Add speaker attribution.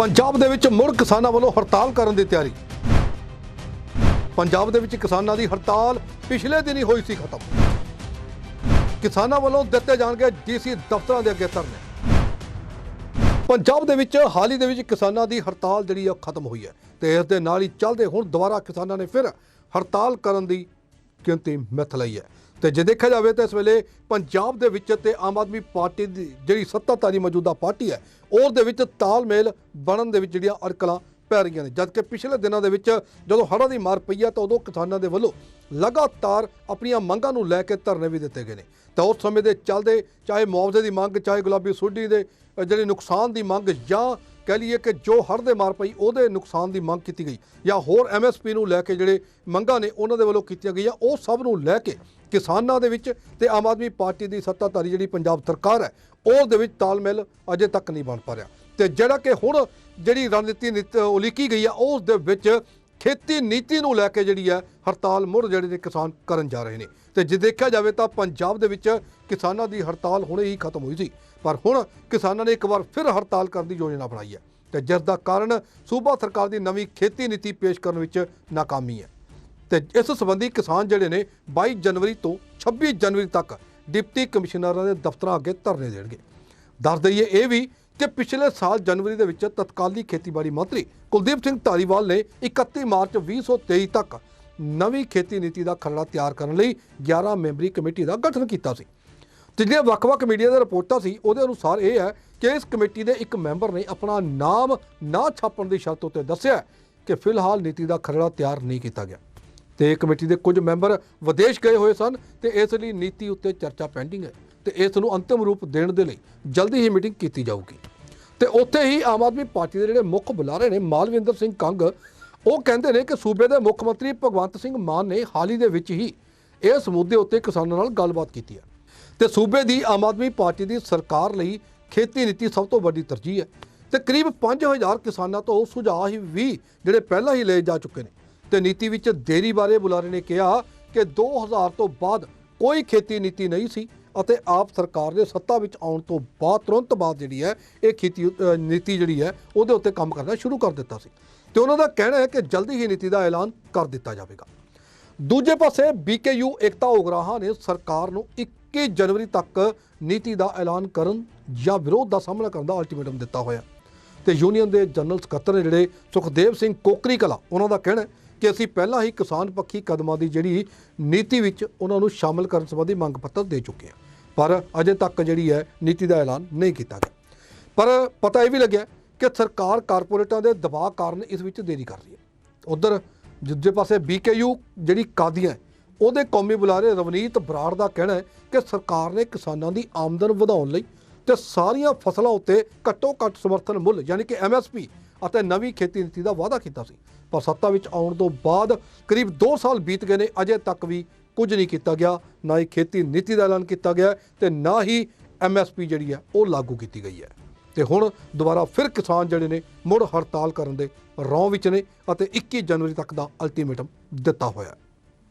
Speaker 1: ਪੰਜਾਬ ਦੇ ਵਿੱਚ ਮੁੜ ਕਿਸਾਨਾਂ ਵੱਲੋਂ ਹੜਤਾਲ ਕਰਨ ਦੀ ਤਿਆਰੀ। ਪੰਜਾਬ ਦੇ ਵਿੱਚ ਕਿਸਾਨਾਂ ਦੀ ਹੜਤਾਲ ਪਿਛਲੇ ਦਿਨ ਹੀ ਹੋਈ ਸੀ ਖਤਮ। ਕਿਸਾਨਾਂ ਵੱਲੋਂ ਦਿੱਤੇ ਜਾਣਗੇ ਡੀਸੀ ਦਫ਼ਤਰਾਂ ਦੇ ਅੱਗੇ ਧਰਨੇ। ਪੰਜਾਬ ਦੇ ਵਿੱਚ ਹਾਲ ਹੀ ਦੇ ਵਿੱਚ ਕਿਸਾਨਾਂ ਦੀ ਹੜਤਾਲ ਜਿਹੜੀ ਆ ਉਹ ਖਤਮ ਹੋਈ ਹੈ ਤੇ ਇਸ ਦੇ ਨਾਲ ਹੀ ਚੱਲਦੇ ਹੁਣ ਦੁਬਾਰਾ ਕਿਸਾਨਾਂ ਨੇ ਫਿਰ ਹੜਤਾਲ ਕਰਨ ਦੀ ਗਿਣਤੀ ਮਿੱਥ ਲਈ ਹੈ। ਤੇ ਜੇ ਦੇਖਿਆ ਜਾਵੇ ਤਾਂ ਇਸ ਵੇਲੇ ਪੰਜਾਬ ਦੇ ਵਿੱਚ ਤੇ ਆਮ ਆਦਮੀ ਪਾਰਟੀ ਦੀ ਜਿਹੜੀ ਸੱਤਾਧਾਰੀ ਮੌਜੂਦਾ ਪਾਰਟੀ ਹੈ ਉਸ ਦੇ ਵਿੱਚ ਤਾਲਮੇਲ ਬਣਨ ਦੇ ਵਿੱਚ ਜਿਹੜੀਆਂ ਅੜਕਲਾਂ ਪੈ ਰਹੀਆਂ ਨੇ। ਜਦਕਿ ਪਿਛਲੇ ਦਿਨਾਂ ਦੇ ਵਿੱਚ ਜਦੋਂ ਹੜ੍ਹਾਂ ਦੀ ਮਾਰ ਪਈ ਹੈ ਤਾਂ ਉਦੋਂ ਕਿਸਾਨਾਂ ਦੇ ਵੱਲੋਂ ਲਗਾਤਾਰ ਆਪਣੀਆਂ ਮੰਗਾਂ ਨੂੰ ਲੈ ਕੇ ਧਰਨੇ ਵੀ ਦਿੱਤੇ ਗਏ ਨੇ। ਤਾਂ ਉਸ ਸਮੇਂ ਦੇ ਚੱਲਦੇ ਚਾਹੇ ਮੁਆਵਜ਼ੇ ਦੀ ਮੰਗ, ਚਾਹੇ ਗੁਲਾਬੀ ਸੁੱਡੀ ਦੇ ਜਿਹੜੇ ਨੁਕਸਾਨ ਦੀ ਮੰਗ ਜਾਂ ਕਹਿ ਲਈਏ ਕਿ ਜੋ ਹੜ ਦੇ ਮਾਰ ਪਈ ਉਹਦੇ ਨੁਕਸਾਨ ਦੀ ਮੰਗ ਕੀਤੀ ਗਈ ਜਾਂ ਹੋਰ ਐਮਐਸਪੀ ਨੂੰ ਲੈ ਕੇ ਜਿਹੜੇ ਮੰਗਾਂ ਨੇ ਉਹਨਾਂ ਦੇ ਵੱਲੋਂ ਕੀਤੀਆਂ ਗਈਆਂ, ਉਹ ਸਭ ਨੂੰ ਲੈ ਕੇ ਕਿਸਾਨਾਂ ਦੇ ਵਿੱਚ ਤੇ ਆਮ ਆਦਮੀ ਪਾਰਟੀ ਦੀ ਸੱਤਾਧਾਰੀ ਜਿਹੜੀ ਪੰਜਾਬ ਸਰਕਾਰ ਹੈ ਉਸ ਦੇ ਵਿੱਚ ਤਾਲਮੇਲ ਅਜੇ ਤੱਕ ਨਹੀਂ ਬਣ ਪਾ ਰਿਹਾ। ਤੇ ਜਿਹੜਾ ਕਿ ਹੁਣ ਜਿਹੜੀ ਰਣਨੀਤੀ ਨਿਤ ਉਲੀਕੀ ਗਈ ਆ, ਉਸ ਦੇ ਵਿੱਚ ਖੇਤੀ ਨੀਤੀ ਨੂੰ ਲੈ ਕੇ ਜਿਹੜੀ ਹੈ ਹੜਤਾਲ ਮੁੜ ਜਿਹੜੇ ਨੇ ਕਿਸਾਨ ਕਰਨ ਜਾ ਰਹੇ ਨੇ। ਤੇ ਜੇ ਦੇਖਿਆ ਜਾਵੇ ਤਾਂ ਪੰਜਾਬ ਦੇ ਵਿੱਚ ਕਿਸਾਨਾਂ ਦੀ ਹੜਤਾਲ ਹੁਣੇ ਹੀ ਖਤਮ ਹੋਈ ਸੀ। ਪਰ ਹੁਣ ਕਿਸਾਨਾਂ ਨੇ ਇੱਕ ਵਾਰ ਫਿਰ ਹੜਤਾਲ ਕਰਨ ਦੀ ਯੋਜਨਾ ਬਣਾਈ ਹੈ। ਤੇ ਜਿਸ ਦਾ ਕਾਰਨ ਸੂਬਾ ਸਰਕਾਰ ਦੀ ਨਵੀਂ ਖੇਤੀ ਨੀਤੀ ਪੇਸ਼ ਕਰਨ ਵਿੱਚ ਨਾਕਾਮੀ ਹੈ। ਤੇ ਇਸ ਸੰਬੰਧੀ ਕਿਸਾਨ ਜਿਹੜੇ ਨੇ 22 ਜਨਵਰੀ ਤੋਂ 26 ਜਨਵਰੀ ਤੱਕ ਡਿਪਟੀ ਕਮਿਸ਼ਨਰਾਂ ਦੇ ਦਫ਼ਤਰਾਂ ਅੱਗੇ ਧਰਨੇ ਦੇਣਗੇ। ਦੱਸ ਦਈਏ ਇਹ ਵੀ ਕਿ ਪਿਛਲੇ ਸਾਲ ਜਨਵਰੀ ਦੇ ਵਿੱਚ ਤਤਕਾਲੀ ਖੇਤੀਬਾੜੀ ਮੰਤਰੀ ਕੁਲਦੀਪ ਸਿੰਘ ਧਾਲੀਵਾਲ ਨੇ 31 ਮਾਰਚ 2023 ਤੱਕ ਨਵੀਂ ਖੇਤੀ ਨੀਤੀ ਦਾ ਖਰੜਾ ਤਿਆਰ ਕਰਨ ਲਈ 11 ਮੈਂਬਰੀ ਕਮੇਟੀ ਦਾ ਗਠਨ ਕੀਤਾ ਸੀ। ਤੇ ਜਿਹੜੀਆਂ ਵੱਖ-ਵੱਖ ਮੀਡੀਆ ਦੀਆਂ ਰਿਪੋਰਟਾਂ ਸੀ, ਉਹਦੇ ਅਨੁਸਾਰ ਇਹ ਹੈ ਕਿ ਇਸ ਕਮੇਟੀ ਦੇ ਇੱਕ ਮੈਂਬਰ ਨੇ ਆਪਣਾ ਨਾਮ ਨਾ ਛਾਪਣ ਦੀ ਸ਼ਰਤ ਉੱਤੇ ਦੱਸਿਆ ਕਿ ਫਿਲਹਾਲ ਨੀਤੀ ਦਾ ਖਰੜਾ ਤਿਆਰ ਨਹੀਂ ਕੀਤਾ ਗਿਆ। ਤੇ ਕਮੇਟੀ ਦੇ ਕੁਝ ਮੈਂਬਰ ਵਿਦੇਸ਼ ਗਏ ਹੋਏ ਸਨ ਤੇ ਇਸ ਲਈ ਨੀਤੀ ਉੱਤੇ ਚਰਚਾ ਪੈਂਡਿੰਗ ਹੈ ਤੇ ਇਸ ਨੂੰ ਅੰਤਿਮ ਰੂਪ ਦੇਣ ਦੇ ਲਈ ਜਲਦੀ ਹੀ ਮੀਟਿੰਗ ਕੀਤੀ ਜਾਊਗੀ। ਤੇ ਉੱਥੇ ਹੀ ਆਮ ਆਦਮੀ ਪਾਰਟੀ ਦੇ ਜਿਹੜੇ ਮੁੱਖ ਬੁਲਾਰੇ ਨੇ ਮਾਲਵਿੰਦਰ ਸਿੰਘ ਕੰਗ, ਉਹ ਕਹਿੰਦੇ ਨੇ ਕਿ ਸੂਬੇ ਦੇ ਮੁੱਖ ਮੰਤਰੀ ਭਗਵੰਤ ਸਿੰਘ ਮਾਨ ਨੇ ਹਾਲ ਹੀ ਦੇ ਵਿੱਚ ਹੀ ਇਸ ਮੁੱਦੇ ਉੱਤੇ ਕਿਸਾਨਾਂ ਨਾਲ ਗੱਲਬਾਤ ਕੀਤੀ ਹੈ। ਤੇ ਸੂਬੇ ਦੀ ਆਮ ਆਦਮੀ ਪਾਰਟੀ ਦੀ ਸਰਕਾਰ ਲਈ ਖੇਤੀ ਨੀਤੀ ਸਭ ਤੋਂ ਵੱਡੀ ਤਰਜੀਹ ਹੈ ਤੇ ਕਰੀਬ 5000 ਕਿਸਾਨਾਂ ਤੋਂ ਸੁਝਾਅ ਹੀ ਵੀ ਜਿਹੜੇ ਪਹਿਲਾਂ ਹੀ ਲਏ ਜਾ ਚੁੱਕੇ ਨੇ। ਤੇ ਨੀਤੀ ਵਿੱਚ ਦੇਰੀ ਬਾਰੇ ਬੁਲਾਰੇ ਨੇ ਕਿਹਾ ਕਿ 2000 ਤੋਂ ਬਾਅਦ ਕੋਈ ਖੇਤੀ ਨੀਤੀ ਨਹੀਂ ਸੀ। ਅਤੇ ਆਪ ਸਰਕਾਰ ਦੇ ਸੱਤਾ ਵਿੱਚ ਆਉਣ ਤੋਂ ਬਾਅਦ, ਤੁਰੰਤ ਬਾਅਦ ਜਿਹੜੀ ਹੈ, ਇਹ ਖੇਤੀ ਨੀਤੀ ਜਿਹੜੀ ਹੈ, ਉਹਦੇ ਉੱਤੇ ਕੰਮ ਕਰਨਾ ਸ਼ੁਰੂ ਕਰ ਦਿੱਤਾ ਸੀ। ਤੇ ਉਹਨਾਂ ਦਾ ਕਹਿਣਾ ਹੈ ਕਿ ਜਲਦੀ ਹੀ ਨੀਤੀ ਦਾ ਐਲਾਨ ਕਰ ਦਿੱਤਾ ਜਾਵੇਗਾ। ਦੂਜੇ ਪਾਸੇ, ਬੀਕੇਯੂ ਏਕਤਾ ਉਗਰਾਹਾਂ ਨੇ ਸਰਕਾਰ ਨੂੰ 21 ਜਨਵਰੀ ਤੱਕ ਨੀਤੀ ਦਾ ਐਲਾਨ ਕਰਨ ਜਾਂ ਵਿਰੋਧ ਦਾ ਸਾਹਮਣਾ ਕਰਨ ਦਾ ਅਲਟੀਮੇਟਮ ਦਿੱਤਾ ਹੋਇਆ। ਤੇ ਯੂਨੀਅਨ ਦੇ ਜਨਰਲ ਸਕੱਤਰ ਨੇ ਜਿਹੜੇ ਸੁਖਦੇਵ ਸਿੰਘ ਕੋਕਰੀ ਕਲਾ, ਉਹਨਾਂ ਦਾ ਕਹਿਣਾ ਕਿ ਅਸੀਂ ਪਹਿਲਾਂ ਹੀ ਕਿਸਾਨ ਪੱਖੀ ਕਦਮਾਂ ਦੀ ਜਿਹੜੀ ਨੀਤੀ ਵਿੱਚ ਉਹਨਾਂ ਨੂੰ ਸ਼ਾਮਲ ਕਰਨ ਸੰਬੰਧੀ ਮੰਗ ਪੱਤਰ ਦੇ ਚੁੱਕੇ ਹਾਂ। ਪਰ ਅਜੇ ਤੱਕ ਜਿਹੜੀ ਹੈ ਨੀਤੀ ਦਾ ਐਲਾਨ ਨਹੀਂ ਕੀਤਾ ਗਿਆ। ਪਰ ਪਤਾ ਇਹ ਵੀ ਲੱਗਿਆ ਕਿ ਸਰਕਾਰ ਕਾਰਪੋਰੇਟਾਂ ਦੇ ਦਬਾਅ ਕਾਰਨ ਇਸ ਵਿੱਚ ਦੇਰੀ ਕਰ ਰਹੀ ਹੈ। ਉਧਰ ਦੂਜੇ ਪਾਸੇ ਬੀਕੇਯੂ ਜਿਹੜੀ ਕਾਦੀਆਂ ਉਹਦੇ ਕੌਮੀ ਬੁਲਾਰੇ ਰਵਨੀਤ ਬਰਾੜ ਦਾ ਕਹਿਣਾ ਹੈ ਕਿ ਸਰਕਾਰ ਨੇ ਕਿਸਾਨਾਂ ਦੀ ਆਮਦਨ ਵਧਾਉਣ ਲਈ ਤੇ ਸਾਰੀਆਂ ਫਸਲਾਂ ਉੱਤੇ ਘੱਟੋ ਘੱਟ ਸਮਰਥਨ ਮੁੱਲ, ਯਾਨੀ ਕਿ ਐਮਐਸਪੀ ਅਤੇ ਨਵੀਂ ਖੇਤੀ ਨੀਤੀ ਦਾ ਵਾਅਦਾ ਕੀਤਾ ਸੀ। ਪਰ ਸੱਤਾ ਵਿੱਚ ਆਉਣ ਤੋਂ ਬਾਅਦ ਕਰੀਬ 2 ਸਾਲ ਬੀਤ ਗਏ ਨੇ, ਅਜੇ ਤੱਕ ਵੀ ਕੁਝ ਨਹੀਂ ਕੀਤਾ ਗਿਆ। ਨਾ ਹੀ ਖੇਤੀ ਨੀਤੀ ਦਾ ਐਲਾਨ ਕੀਤਾ ਗਿਆ ਤੇ ਨਾ ਹੀ ਐਮਐਸਪੀ ਜਿਹੜੀ ਹੈ, ਉਹ ਲਾਗੂ ਕੀਤੀ ਗਈ ਹੈ। ਤੇ ਹੁਣ ਦੁਬਾਰਾ ਫਿਰ ਕਿਸਾਨ ਜਿਹੜੇ ਨੇ, ਮੁੜ ਹੜਤਾਲ ਕਰਨ ਦੇ ਰੌਂ ਵਿੱਚ ਨੇ ਅਤੇ 21 ਜਨਵਰੀ ਤੱਕ ਦਾ ਅਲਟੀਮੇਟਮ ਦਿੱਤਾ ਹੋਇਆ ਹੈ।